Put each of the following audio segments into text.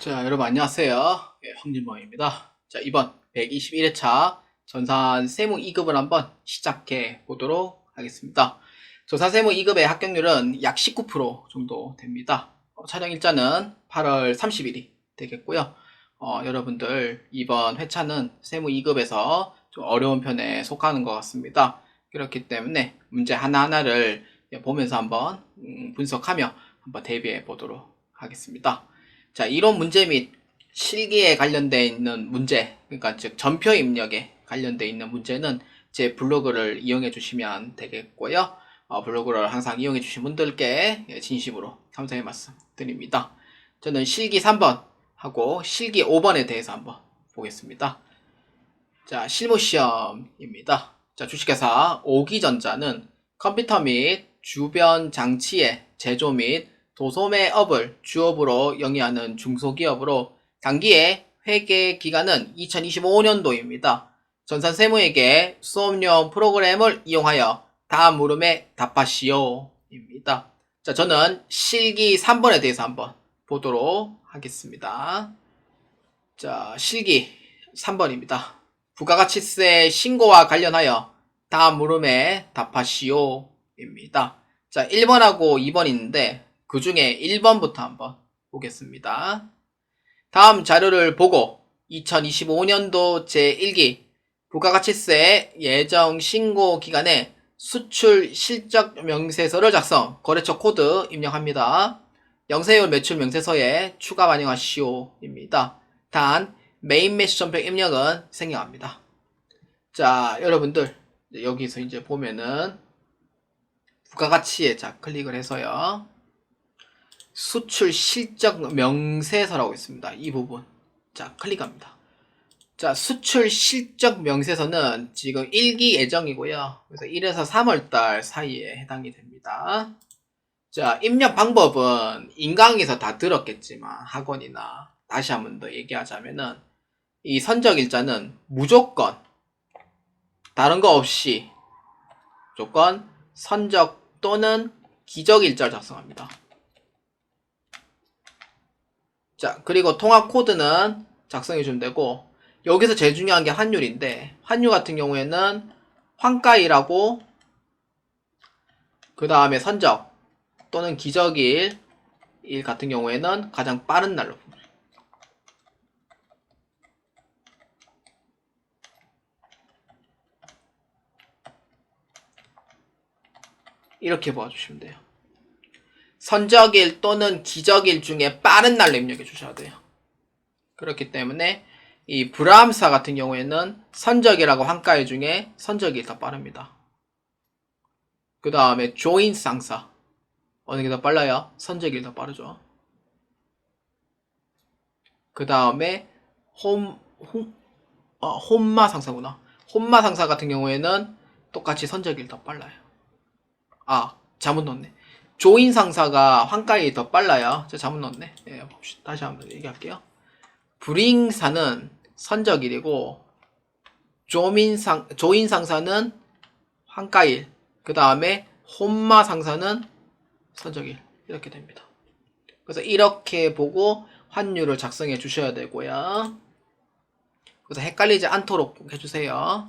자, 여러분 안녕하세요. 예, 황진범입니다. 자, 이번 121회차 전산 세무 2급을 한번 시작해 보도록 하겠습니다. 전산 세무 2급의 합격률은 약 19% 정도 됩니다. 어, 촬영 일자는 8월 30일이 되겠고요. 어, 여러분들 이번 회차는 세무 2급에서 좀 어려운 편에 속하는 것 같습니다. 그렇기 때문에 문제 하나하나를 보면서 한번 음, 분석하며 한번 대비해 보도록 하겠습니다. 자, 이론 문제 및 실기에 관련되어 있는 문제, 그러니까 즉 전표 입력에 관련되어 있는 문제는 제 블로그를 이용해 주시면 되겠고요. 어, 블로그를 항상 이용해 주신 분들께 예, 진심으로 감사의 말씀 드립니다. 저는 실기 3번 하고 실기 5번에 대해서 한번 보겠습니다. 자, 실무 시험입니다. 자, 주식회사 오기전자는 컴퓨터 및 주변 장치의 제조 및 도소매업을 주업으로 영위하는 중소기업으로 단기의 회계 기간은 2025년도입니다. 전산 세무에게 수업용 프로그램을 이용하여 다음 물음에 답하시오입니다. 자, 저는 실기 3번에 대해서 한번 보도록 하겠습니다. 자, 실기 3번입니다. 부가가치세 신고와 관련하여 다음 물음에 답하시오입니다. 자, 1번하고 2번 있는데 그 중에 1번부터 한번 보겠습니다. 다음 자료를 보고 2025년도 제1기 부가가치세 예정 신고 기간에 수출 실적 명세서를 작성, 거래처 코드 입력합니다. 영세율 매출 명세서에 추가 반영하시오입니다. 단 메인 매수 전표 입력은 생략합니다. 자, 여러분들 여기서 이제 보면은 부가가치에 자 클릭을 해서요. 수출 실적 명세서라고 있습니다. 이 부분. 자, 클릭합니다. 자, 수출 실적 명세서는 지금 1기 예정이고요. 그래서 1에서 3월달 사이에 해당이 됩니다. 자, 입력 방법은 인강에서 다 들었겠지만 학원이나 다시 한 번 더 얘기하자면은 이 선적 일자는 무조건 다른 거 없이 무조건 선적 또는 기적 일자를 작성합니다. 자, 그리고 통합 코드는 작성해 주면 되고, 여기서 제일 중요한 게 환율인데, 환율 같은 경우에는 환가일하고, 그 다음에 선적 또는 기적일 일 같은 경우에는 가장 빠른 날로. 이렇게 봐주시면 돼요. 선적일 또는 기적일 중에 빠른 날로 입력해 주셔야 돼요. 그렇기 때문에 이 브라함사 같은 경우에는 선적이라고 한가일 중에 선적이 더 빠릅니다. 그 다음에 조인 쌍사 어느 게 더 빨라요? 선적이 더 빠르죠. 그 다음에 홈, 홈, 어, 홈마 상사구나. 홈마 상사 같은 경우에는 똑같이 선적일 더 빨라요. 아, 잘못 넣었네. 조인 상사가 환가이 더 빨라요. 저 잘못 넣었네. 예. 다시 한번 얘기할게요. 불잉사는 선적일이고, 조민상, 조인 상사는 환가일, 그 다음에 혼마 상사는 선적일. 이렇게 됩니다. 그래서 이렇게 보고 환율을 작성해 주셔야 되고요. 그래서 헷갈리지 않도록 꼭 해주세요.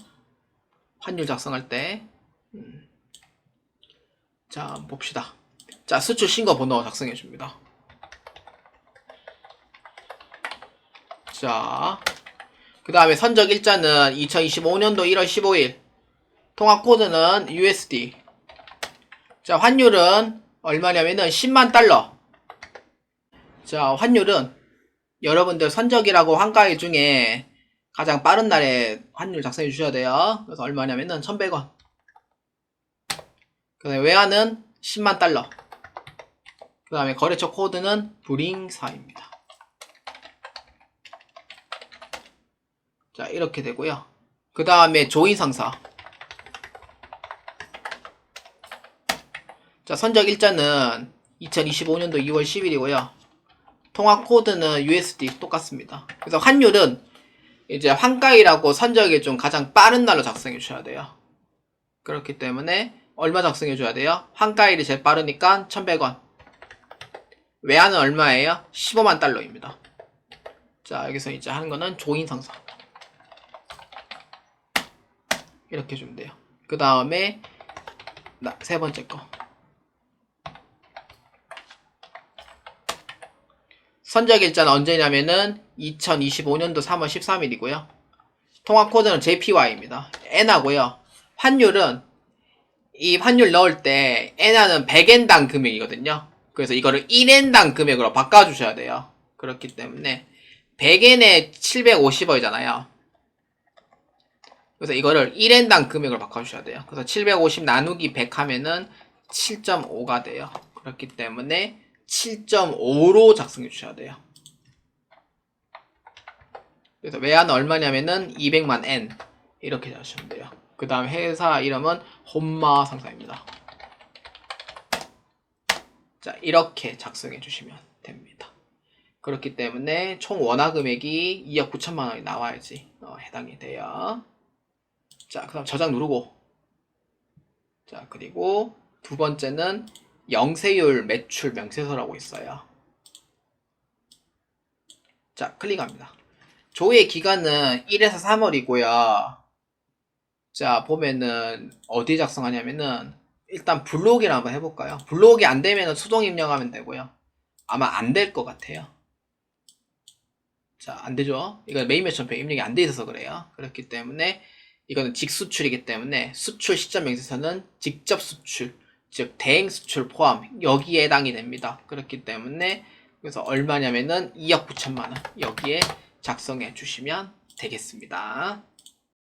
환율 작성할 때. 음. 자, 봅시다. 자, 수출 신고 번호 작성해 줍니다. 자, 그 다음에 선적 일자는 2025년도 1월 15일. 통화 코드는 USD. 자, 환율은 얼마냐면은 10만 달러. 자, 환율은 여러분들 선적이라고 환가일 중에 가장 빠른 날에 환율 작성해 주셔야 돼요. 그래서 얼마냐면은 1100원. 그 다음에 외화는 10만 달러. 그 다음에 거래처 코드는 브링사입니다. 자, 이렇게 되고요. 그 다음에 조인 상사. 자, 선적 일자는 2025년도 2월 10일이고요. 통화 코드는 USD 똑같습니다. 그래서 환율은 이제 환가일하고 선적일 중 가장 빠른 날로 작성해 주셔야 돼요. 그렇기 때문에 얼마 작성해 줘야 돼요? 환가일이 제일 빠르니까 1100원. 외화는 얼마예요? 15만 달러입니다. 자, 여기서 이제 하는 거는 조인 상사. 이렇게 주면 돼요. 그 다음에 세 번째 거. 선적 일자는 언제냐면은 2025년도 3월 13일이고요. 통화 코드는 JPY입니다. 엔하고요. 환율은 이 환율 넣을 때 엔화는 100엔당 금액이거든요. 그래서 이거를 1엔당 금액으로 바꿔주셔야 돼요. 그렇기 때문에 100엔에 750원이잖아요. 그래서 이거를 1엔당 금액으로 바꿔주셔야 돼요. 그래서 750 나누기 100 하면은 7.5가 돼요. 그렇기 때문에 7.5로 작성해 주셔야 돼요. 그래서 외화는 얼마냐면은 200만 N 이렇게 하시면 돼요. 그 다음 회사 이름은 혼마 상사입니다. 자 이렇게 작성해 주시면 됩니다. 그렇기 때문에 총 원화 금액이 2억 9천만 원이 나와야지 어, 해당이 돼요. 자 그다음 저장 누르고 자 그리고 두 번째는 영세율 매출 명세서라고 있어요. 자 클릭합니다. 조회 기간은 1에서 3월이고요. 자 보면은 어디 작성하냐면은 일단 블록이라 한번 해볼까요? 블록이 안 되면은 수동 입력하면 되고요. 아마 안 될 것 같아요. 자, 안 되죠? 이거 메인 매천표 입력이 안 돼 있어서 그래요. 그렇기 때문에 이거는 직수출이기 때문에 수출 시점 명세서는 직접 수출, 즉 대행 수출 포함 여기에 해당이 됩니다. 그렇기 때문에 그래서 얼마냐면은 2억 9천만 원 여기에 작성해 주시면 되겠습니다.